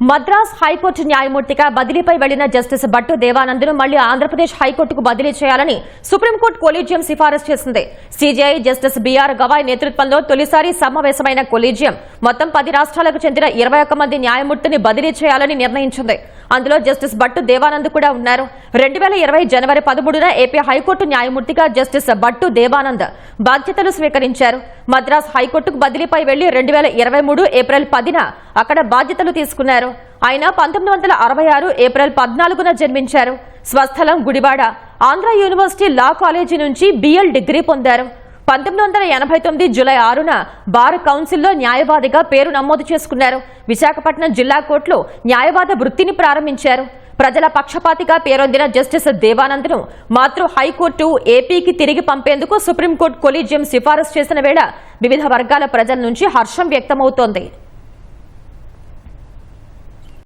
Madras high court న్యాయమూర్తిగా బదిలీపై వెళ్ళిన justice Bhattu దేవానంద్ను మళ్ళీ ఆంధ్రప్రదేశ్ హైకోర్టుకు బదిలీ చేయాలని సుప్రీంకోర్టు కొలీజియం సిఫారసు చేసింది. సీజీఐ జస్టిస్ బీఆర్ గవాయ్ నేతృత్వంలో తొలిసారి సమావేశమైన కొలీజియం మొత్తం పది రాష్ట్రాలకు చెందిన ఇరవై ఒక్క మంది న్యాయమూర్తిని బదిలీ చేయాలని నిర్ణయించింది. అందులో జస్టిస్ భట్టు దేవానంద్ కూడా ఉన్నారు. రెండు వేల ఇరవై జనవరి పదమూడున ఏపీ హైకోర్టు న్యాయమూర్తిగా జస్టిస్ భట్టు దేవానంద్ బాధ్యతలు స్వీకరించారు. మద్రాస్ హైకోర్టుకు బదిలీపై వెళ్ళి రెండు వేల ఇరవై మూడు ఏప్రిల్ పదిన అక్కడ బాధ్యతలు తీసుకున్నారు. ఆయన పంతొమ్మిది వందల అరవై ఆరు ఏప్రిల్ పద్నాలుగున జన్మించారు. స్వస్థలం Gudivada Andhra university law college నుంచి బిఎల్ డిగ్రీ పొందారు. పంతొమ్మిది వందల ఎనభై తొమ్మిది జులై ఆరున బార్ కౌన్సిల్లో న్యాయవాదిగా పేరు నమోదు చేసుకున్నారు. విశాఖపట్నం జిల్లా కోర్టులో న్యాయవాద వృత్తిని ప్రారంభించారు. ప్రజల పక్షపాతిగా పేరొందిన జస్టిస్ దేవానంద్ను మాతృ హైకోర్టు ఏపీకి తిరిగి పంపేందుకు సుప్రీంకోర్టు కొలీజియం సిఫారసు చేసిన వేళ వివిధ వర్గాల ప్రజల నుంచి హర్షం వ్యక్తమవుతోంది.